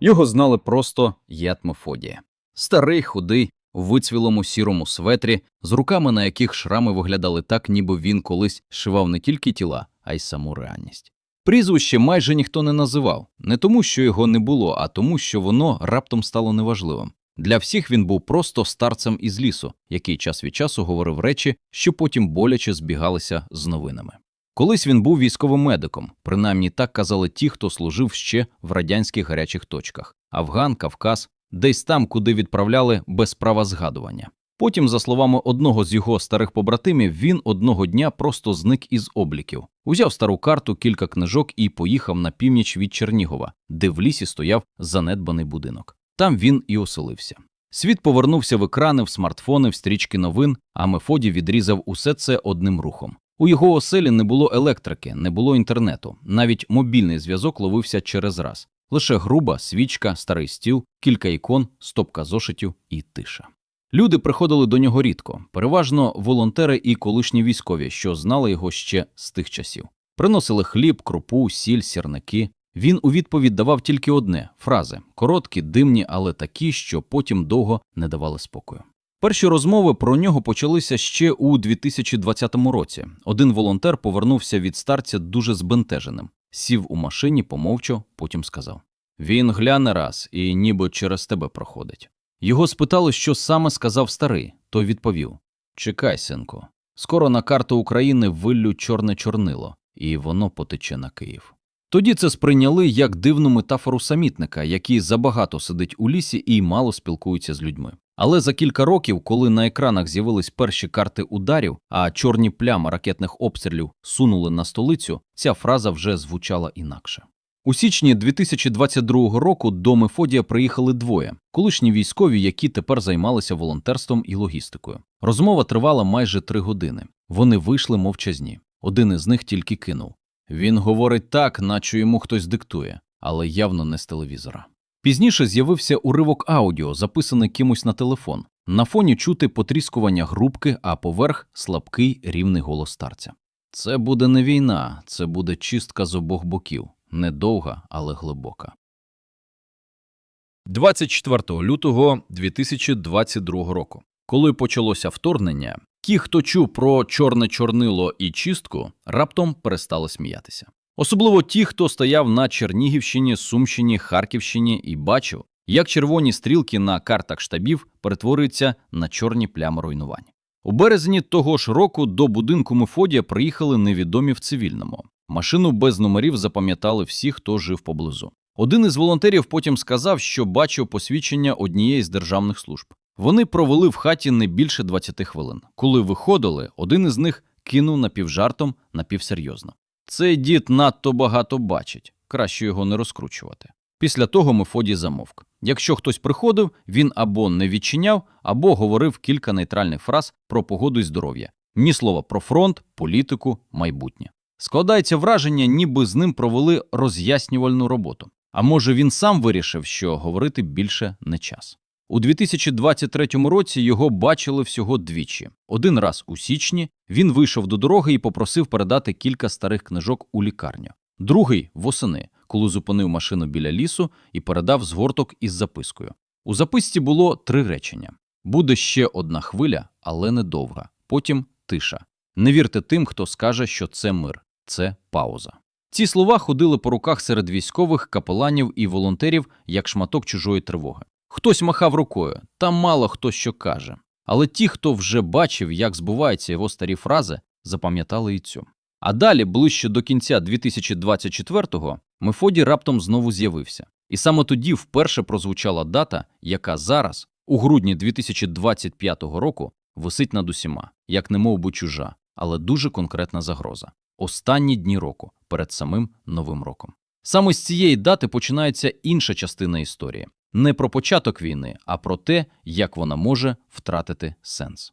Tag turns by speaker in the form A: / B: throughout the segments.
A: Його знали просто Ят Мефодія. Старий, худий, у вицвілому сірому светрі, з руками, на яких шрами виглядали так, ніби він колись шивав не тільки тіла, а й саму реальність. Прізвище майже ніхто не називав, не тому, що його не було, а тому, що воно раптом стало неважливим. Для всіх він був просто старцем із лісу, який час від часу говорив речі, що потім боляче збігалися з новинами. Колись він був військовим медиком, принаймні так казали ті, хто служив ще в радянських гарячих точках Афган, Кавказ, десь там, куди відправляли без права згадування. Потім, за словами одного з його старих побратимів, він одного дня просто зник із обліків, узяв стару карту, кілька книжок і поїхав на північ від Чернігова, де в лісі стояв занедбаний будинок. Там він і оселився. Світ повернувся в екрани, в смартфони, в стрічки новин, а Мефодій відрізав усе це одним рухом. У його оселі не було електрики, не було інтернету, навіть мобільний зв'язок ловився через раз. Лише груба, свічка, старий стіл, кілька ікон, стопка зошитів і тиша. Люди приходили до нього рідко, переважно волонтери і колишні військові, що знали його ще з тих часів. Приносили хліб, крупу, сіль, сірники. Він у відповідь давав тільки одне фрази короткі, димні, але такі, що потім довго не давали спокою. Перші розмови про нього почалися ще у 2020 році. Один волонтер повернувся від старця дуже збентеженим, сів у машині, помовчав, потім сказав: Він гляне раз і ніби через тебе проходить. Його спитали, що саме сказав старий, той відповів: Чекай, синку, скоро на карту України виллю чорне чорнило, і воно потече на Київ. Тоді це сприйняли як дивну метафору самітника, який забагато сидить у лісі і мало спілкується з людьми. Але за кілька років, коли на екранах з'явились перші карти ударів, а чорні плями ракетних обстрілів сунули на столицю, ця фраза вже звучала інакше. У січні 2022 року до Мефодія приїхали двоє колишні військові, які тепер займалися волонтерством і логістикою. Розмова тривала майже три години. Вони вийшли мовчазні. Один із них тільки кинув. Він говорить так, наче йому хтось диктує, але явно не з телевізора. Пізніше з'явився уривок аудіо, записаний кимось на телефон. На фоні чути потріскування грубки, а поверх слабкий рівний голос старця. Це буде не війна, це буде чистка з обох боків, недовга, але глибока. 24 лютого 2022 року. Коли почалося вторгнення, ті, хто чув про чорне чорнило і чистку, раптом перестали сміятися. Особливо ті, хто стояв на Чернігівщині, Сумщині, Харківщині і бачив, як червоні стрілки на картах штабів перетворюються на чорні плями руйнувань. У березні того ж року до будинку Мефодія приїхали невідомі в цивільному. Машину без номерів запам'ятали всі, хто жив поблизу. Один із волонтерів потім сказав, що бачив посвідчення однієї з державних служб. Вони провели в хаті не більше 20 хвилин. Коли виходили, один із них кинув напівжартом, напівсерйозно. Цей дід надто багато бачить, краще його не розкручувати. Після того Мефодій замовк. Якщо хтось приходив, він або не відчиняв, або говорив кілька нейтральних фраз про погоду і здоров'я, ні слова про фронт, політику, майбутнє. Складається враження, ніби з ним провели роз'яснювальну роботу. А може він сам вирішив, що говорити більше не час. У 2023 році його бачили всього двічі. Один раз у січні він вийшов до дороги і попросив передати кілька старих книжок у лікарню. Другий восени, коли зупинив машину біля лісу і передав згорток із запискою. У записці було три речення: буде ще одна хвиля, але недовга. Потім тиша. Не вірте тим, хто скаже, що це мир, це пауза. Ці слова ходили по руках серед військових, капеланів і волонтерів як шматок чужої тривоги. Хтось махав рукою, там мало хто що каже. Але ті, хто вже бачив, як збуваються його старі фрази, запам'ятали і цю. А далі, ближче до кінця 2024-го, Мефодій раптом знову з'явився. І саме тоді вперше прозвучала дата, яка зараз, у грудні 2025 року, висить над усіма, як немов би чужа, але дуже конкретна загроза. Останні дні року перед самим Новим роком. Саме з цієї дати починається інша частина історії не про початок війни, а про те, як вона може втратити сенс.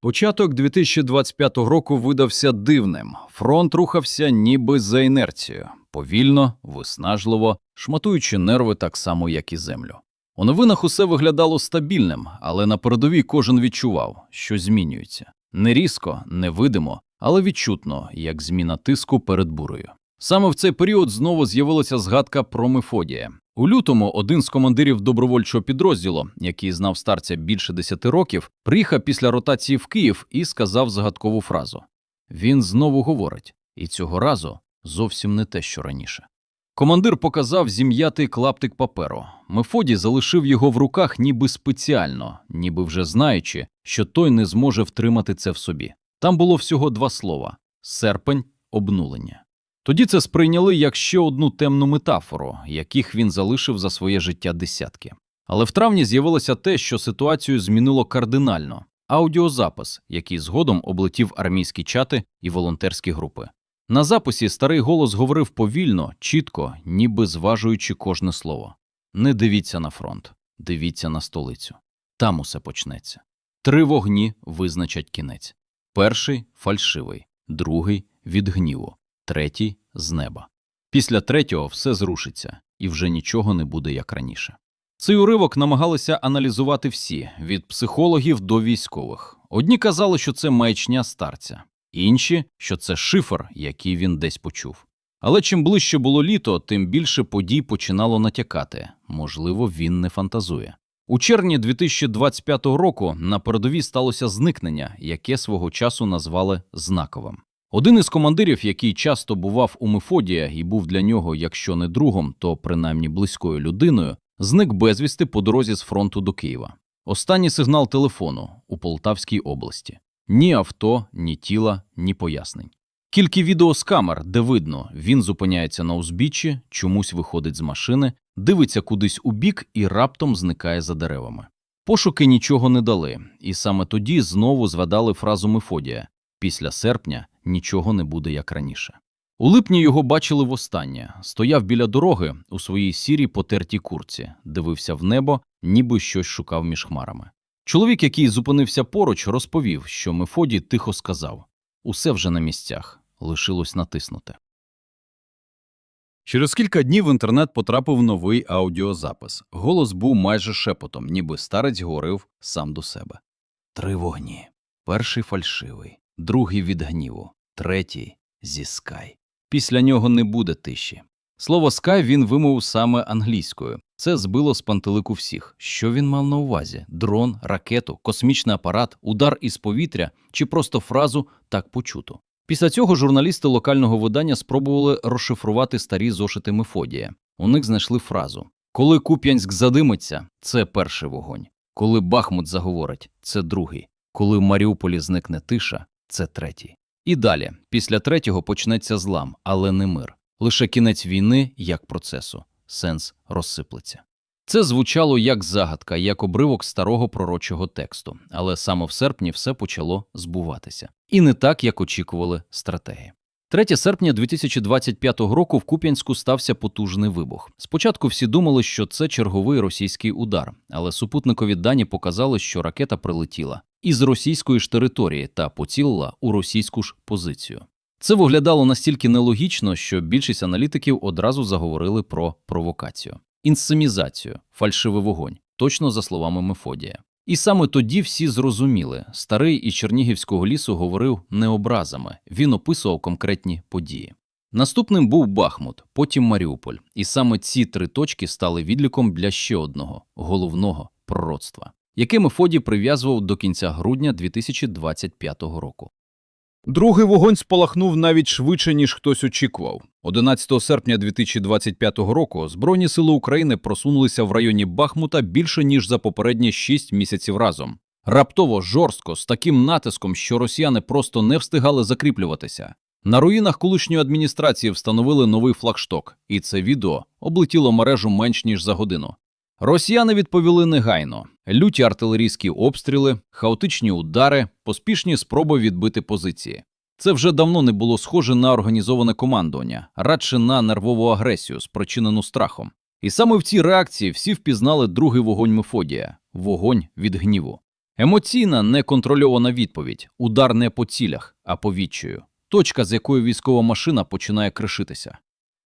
A: Початок 2025 року видався дивним. Фронт рухався ніби за інерцією, повільно, виснажливо, шматуючи нерви так само, як і землю. У новинах усе виглядало стабільним, але на передовій кожен відчував, що змінюється. Не різко, не видимо, але відчутно, як зміна тиску перед бурею. Саме в цей період знову з'явилася згадка про Мефодія. У лютому один з командирів добровольчого підрозділу, який знав старця більше десяти років, приїхав після ротації в Київ і сказав загадкову фразу. Він знову говорить, і цього разу зовсім не те, що раніше. Командир показав зім'ятий клаптик паперу. Мефодій залишив його в руках ніби спеціально, ніби вже знаючи, що той не зможе втримати це в собі. Там було всього два слова серпень, обнулення. Тоді це сприйняли як ще одну темну метафору, яких він залишив за своє життя десятки. Але в травні з'явилося те, що ситуацію змінило кардинально аудіозапис, який згодом облетів армійські чати і волонтерські групи. На записі старий голос говорив повільно, чітко, ніби зважуючи кожне слово. Не дивіться на фронт, дивіться на столицю. Там усе почнеться. Три вогні визначать кінець. Перший фальшивий, другий від гніву, третій з неба. Після третього все зрушиться, і вже нічого не буде як раніше. Цей уривок намагалися аналізувати всі від психологів до військових. Одні казали, що це маячня старця, інші, що це шифр, який він десь почув. Але чим ближче було літо, тим більше подій починало натякати можливо, він не фантазує. У червні 2025 року на передовій сталося зникнення, яке свого часу назвали знаковим. Один із командирів, який часто бував у Мефодія і був для нього, якщо не другом, то принаймні близькою людиною, зник безвісти по дорозі з фронту до Києва. Останній сигнал телефону у Полтавській області. Ні авто, ні тіла, ні пояснень. Кілька відео з камер, де видно, він зупиняється на узбіччі, чомусь виходить з машини, дивиться кудись у бік і раптом зникає за деревами. Пошуки нічого не дали, і саме тоді знову згадали фразу Мефодія після серпня нічого не буде як раніше. У липні його бачили востаннє. Стояв біля дороги у своїй сірій потертій курці, дивився в небо, ніби щось шукав між хмарами. Чоловік, який зупинився поруч, розповів, що Мефодій тихо сказав усе вже на місцях, лишилось натиснути. Через кілька днів в інтернет потрапив новий аудіозапис. Голос був майже шепотом, ніби старець говорив сам до себе. Три вогні. Перший фальшивий, другий від гніву, третій зі скай. Після нього не буде тиші. Слово скай він вимовив саме англійською. Це збило з пантелику всіх. Що він мав на увазі? Дрон, ракету, космічний апарат, удар із повітря чи просто фразу так почуто. Після цього журналісти локального видання спробували розшифрувати старі зошити Мефодія. У них знайшли фразу: Коли Куп'янськ задимиться, це перший вогонь. Коли Бахмут заговорить, це другий. Коли в Маріуполі зникне тиша, це третій. І далі, після третього почнеться злам, але не мир. Лише кінець війни як процесу. Сенс розсиплеться. Це звучало як загадка, як обривок старого пророчого тексту, але саме в серпні все почало збуватися. І не так, як очікували стратеги. 3 серпня 2025 року в Куп'янську стався потужний вибух. Спочатку всі думали, що це черговий російський удар, але супутникові дані показали, що ракета прилетіла із російської ж території та поцілила у російську ж позицію. Це виглядало настільки нелогічно, що більшість аналітиків одразу заговорили про провокацію, інсценізацію, фальшивий вогонь, точно за словами Мефодія. І саме тоді всі зрозуміли, старий із Чернігівського лісу говорив не образами, він описував конкретні події. Наступним був Бахмут, потім Маріуполь, і саме ці три точки стали відліком для ще одного головного пророцтва, яке Мефодій прив'язував до кінця грудня 2025 року.
B: Другий вогонь спалахнув навіть швидше, ніж хтось очікував. 11 серпня 2025 року Збройні сили України просунулися в районі Бахмута більше, ніж за попередні 6 місяців разом. Раптово, жорстко, з таким натиском, що росіяни просто не встигали закріплюватися. На руїнах колишньої адміністрації встановили новий флагшток, і це відео облетіло мережу менш ніж за годину. Росіяни відповіли негайно: люті артилерійські обстріли, хаотичні удари, поспішні спроби відбити позиції. Це вже давно не було схоже на організоване командування, радше на нервову агресію, спричинену страхом. І саме в цій реакції всі впізнали другий вогонь Мефодія вогонь від гніву. Емоційна, неконтрольована відповідь, удар не по цілях, а по відчаю, точка, з якої військова машина починає кришитися.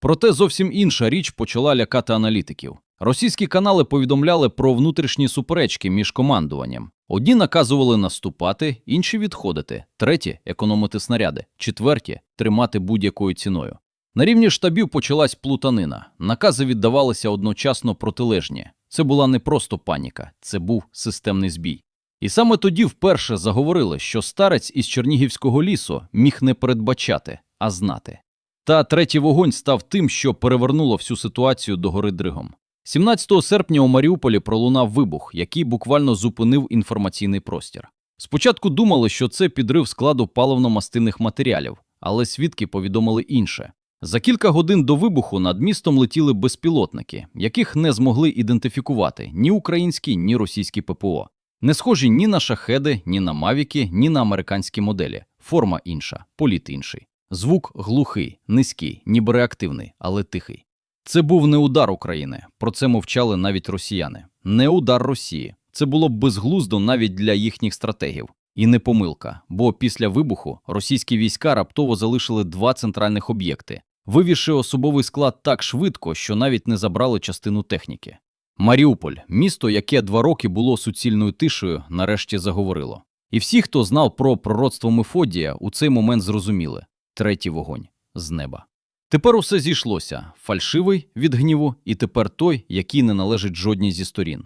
B: Проте зовсім інша річ почала лякати аналітиків. Російські канали повідомляли про внутрішні суперечки між командуванням. Одні наказували наступати, інші відходити, треті економити снаряди, четверті тримати будь-якою ціною.
A: На рівні штабів почалась плутанина. Накази віддавалися одночасно протилежні. Це була не просто паніка, це був системний збій. І саме тоді вперше заговорили, що старець із Чернігівського лісу міг не передбачати, а знати. Та третій вогонь став тим, що перевернуло всю ситуацію до гори Дригом. 17 серпня у Маріуполі пролунав вибух, який буквально зупинив інформаційний простір. Спочатку думали, що це підрив складу паливно-мастильних матеріалів, але свідки повідомили інше. За кілька годин до вибуху над містом летіли безпілотники, яких не змогли ідентифікувати ні українські, ні російські ППО. Не схожі ні на шахеди, ні на мавіки, ні на американські моделі. Форма інша, політ інший. Звук глухий, низький, ніби реактивний, але тихий. Це був не удар України. Про це мовчали навіть росіяни. Не удар Росії. Це було б безглуздо навіть для їхніх стратегів. І не помилка, бо після вибуху російські війська раптово залишили два центральних об'єкти, вивівши особовий склад так швидко, що навіть не забрали частину техніки. Маріуполь, місто, яке два роки було суцільною тишею, нарешті заговорило. І всі, хто знав про пророцтво Мефодія, у цей момент зрозуміли третій вогонь з неба. Тепер усе зійшлося фальшивий від гніву, і тепер той, який не належить жодній зі сторін.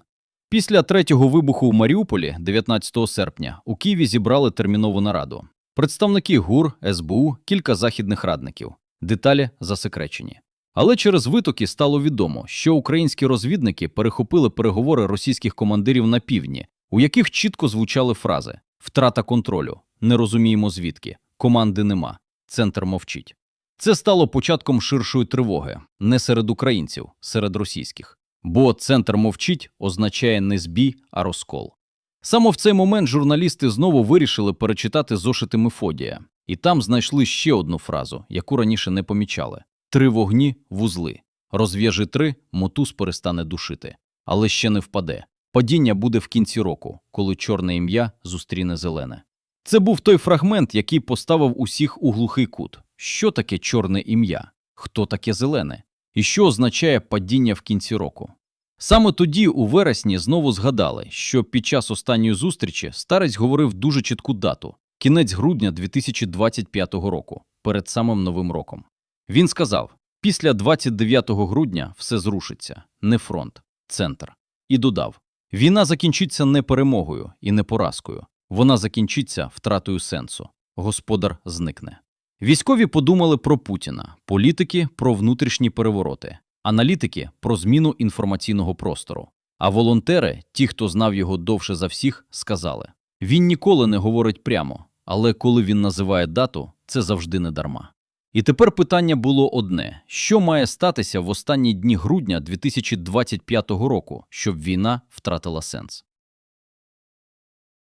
A: Після третього вибуху у Маріуполі, 19 серпня, у Києві зібрали термінову нараду. Представники ГУР, СБУ, кілька західних радників. Деталі засекречені. Але через витоки стало відомо, що українські розвідники перехопили переговори російських командирів на півдні, у яких чітко звучали фрази: втрата контролю, не розуміємо звідки, команди нема, центр мовчить. Це стало початком ширшої тривоги не серед українців, серед російських. Бо центр мовчить означає не збій, а розкол. Саме в цей момент журналісти знову вирішили перечитати зошити Мефодія, і там знайшли ще одну фразу, яку раніше не помічали: три вогні вузли. Розв'яжи три, мотуз перестане душити, але ще не впаде. Падіння буде в кінці року, коли чорне ім'я зустріне зелене. Це був той фрагмент, який поставив усіх у глухий кут. Що таке чорне ім'я? Хто таке зелене? І що означає падіння в кінці року? Саме тоді, у вересні, знову згадали, що під час останньої зустрічі старець говорив дуже чітку дату кінець грудня 2025 року, перед самим новим роком. Він сказав: після 29 грудня все зрушиться, не фронт, центр. І додав: війна закінчиться не перемогою і не поразкою, вона закінчиться втратою сенсу. Господар зникне. Військові подумали про Путіна, політики про внутрішні перевороти, аналітики про зміну інформаційного простору. А волонтери, ті, хто знав його довше за всіх, сказали: він ніколи не говорить прямо, але коли він називає дату, це завжди не дарма. І тепер питання було одне: що має статися в останні дні грудня 2025 року, щоб війна втратила сенс?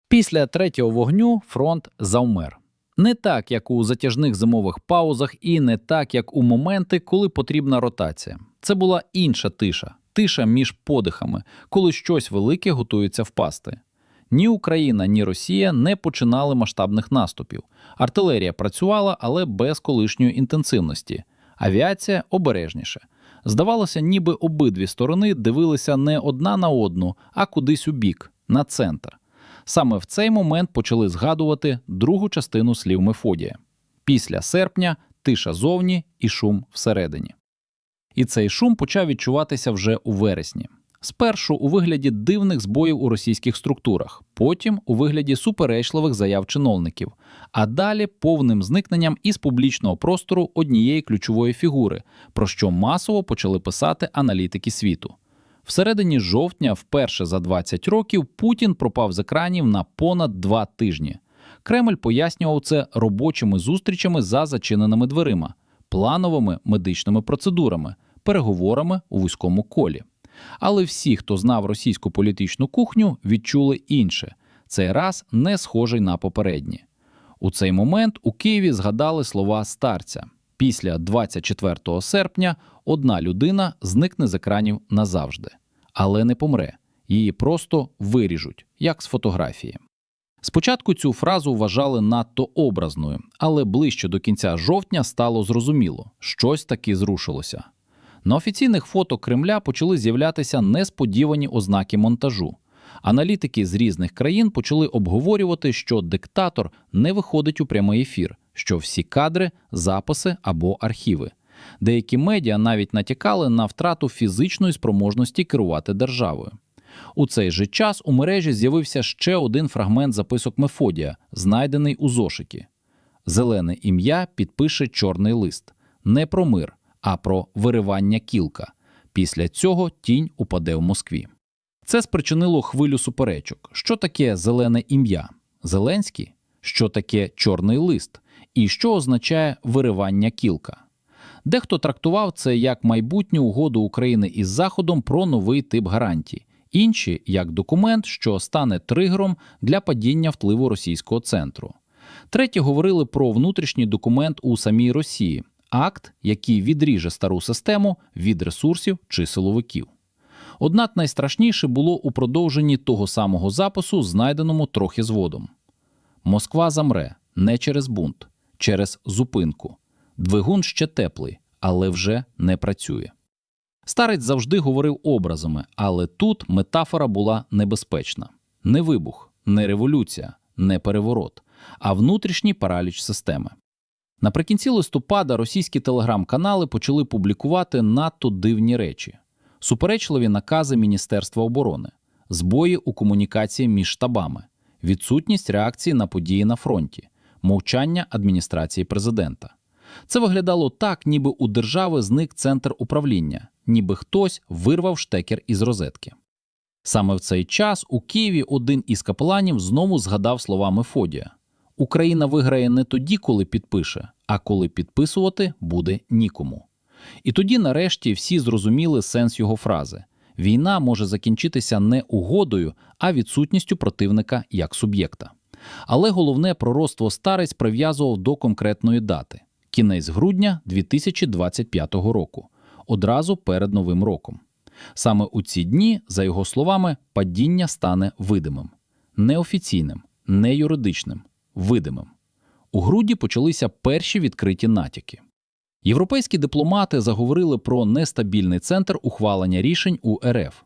C: Після третього вогню фронт завмер. Не так, як у затяжних зимових паузах, і не так, як у моменти, коли потрібна ротація. Це була інша тиша, тиша між подихами, коли щось велике готується впасти. Ні Україна, ні Росія не починали масштабних наступів. Артилерія працювала, але без колишньої інтенсивності. Авіація обережніше. Здавалося, ніби обидві сторони дивилися не одна на одну, а кудись у бік, на центр. Саме в цей момент почали згадувати другу частину слів Мефодія. Після серпня тиша зовні і шум всередині. І цей шум почав відчуватися вже у вересні. Спершу у вигляді дивних збоїв у російських структурах, потім у вигляді суперечливих заяв чиновників, а далі повним зникненням із публічного простору однієї ключової фігури, про що масово почали писати аналітики світу. Всередині жовтня, вперше за 20 років, Путін пропав з екранів на понад два тижні. Кремль пояснював це робочими зустрічами за зачиненими дверима, плановими медичними процедурами, переговорами у вузькому колі. Але всі, хто знав російську політичну кухню, відчули інше цей раз не схожий на попередні. У цей момент у Києві згадали слова старця. Після 24 серпня одна людина зникне з екранів назавжди, але не помре. Її просто виріжуть, як з фотографії. Спочатку цю фразу вважали надто образною, але ближче до кінця жовтня стало зрозуміло, щось таки зрушилося. На офіційних фото Кремля почали з'являтися несподівані ознаки монтажу. Аналітики з різних країн почали обговорювати, що диктатор не виходить у прямий ефір, що всі кадри, записи або архіви. Деякі медіа навіть натякали на втрату фізичної спроможності керувати державою. У цей же час у мережі з'явився ще один фрагмент записок Мефодія, знайдений у зошиті. Зелене ім'я підпише чорний лист не про мир, а про виривання кілка. Після цього тінь упаде в Москві. Це спричинило хвилю суперечок. Що таке зелене ім'я? Зеленський? Що таке чорний лист? І що означає виривання кілка? Дехто трактував це як майбутню угоду України із Заходом про новий тип гарантій, інші як документ, що стане тригером для падіння впливу російського центру. Треті говорили про внутрішній документ у самій Росії, акт, який відріже стару систему від ресурсів чи силовиків. Однак найстрашніше було у продовженні того самого запису, знайденому трохи згодом. Москва замре не через бунт, через зупинку. Двигун ще теплий, але вже не працює. Старець завжди говорив образами, але тут метафора була небезпечна: не вибух, не революція, не переворот, а внутрішній параліч системи. Наприкінці листопада російські телеграм-канали почали публікувати надто дивні речі: суперечливі накази Міністерства оборони, збої у комунікації між штабами, відсутність реакції на події на фронті, мовчання адміністрації президента. Це виглядало так, ніби у держави зник центр управління, ніби хтось вирвав штекер із розетки. Саме в цей час у Києві один із капеланів знову згадав слова Мефодія: Україна виграє не тоді, коли підпише, а коли підписувати буде нікому. І тоді, нарешті, всі зрозуміли сенс його фрази: війна може закінчитися не угодою, а відсутністю противника як суб'єкта. Але головне пророцтво старець прив'язував до конкретної дати кінець грудня 2025 року, одразу перед Новим роком. Саме у ці дні, за його словами, падіння стане видимим, неофіційним, не юридичним, видимим. У грудні почалися перші відкриті натяки. Європейські дипломати заговорили про нестабільний центр ухвалення рішень у РФ.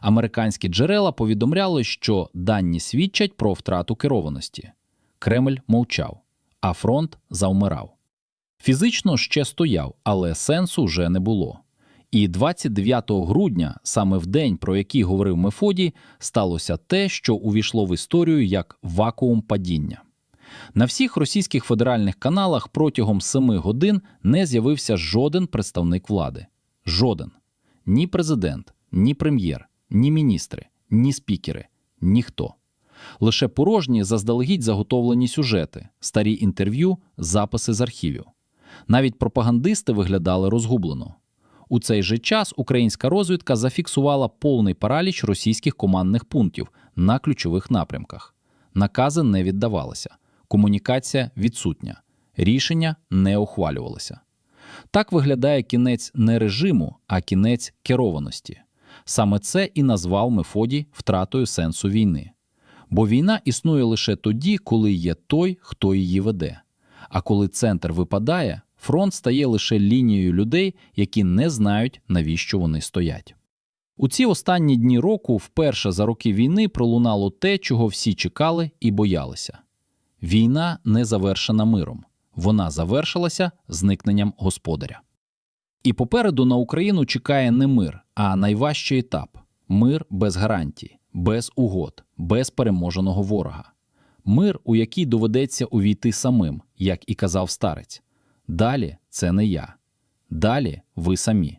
C: Американські джерела повідомляли, що дані свідчать про втрату керованості. Кремль мовчав, а фронт завмирав. Фізично ще стояв, але сенсу вже не було. І 29 грудня, саме в день, про який говорив Мефодій, сталося те, що увійшло в історію як вакуум падіння. На всіх російських федеральних каналах протягом семи годин не з'явився жоден представник влади. Жоден. Ні президент, ні прем'єр, ні міністри, ні спікери, ніхто. Лише порожні заздалегідь заготовлені сюжети, старі інтерв'ю, записи з архівів. Навіть пропагандисти виглядали розгублено. У цей же час українська розвідка зафіксувала повний параліч російських командних пунктів на ключових напрямках. Накази не віддавалися, комунікація відсутня, рішення не ухвалювалися. Так виглядає кінець не режиму, а кінець керованості. Саме це і назвав Мефодій втратою сенсу війни. Бо війна існує лише тоді, коли є той, хто її веде. А коли центр випадає, фронт стає лише лінією людей, які не знають, навіщо вони стоять. У ці останні дні року вперше за роки війни пролунало те, чого всі чекали і боялися. Війна не завершена миром, вона завершилася зникненням господаря. І попереду на Україну чекає не мир, а найважчий етап мир без гарантій, без угод, без переможеного ворога. Мир, у який доведеться увійти самим, як і казав старець. Далі це не я. Далі ви самі.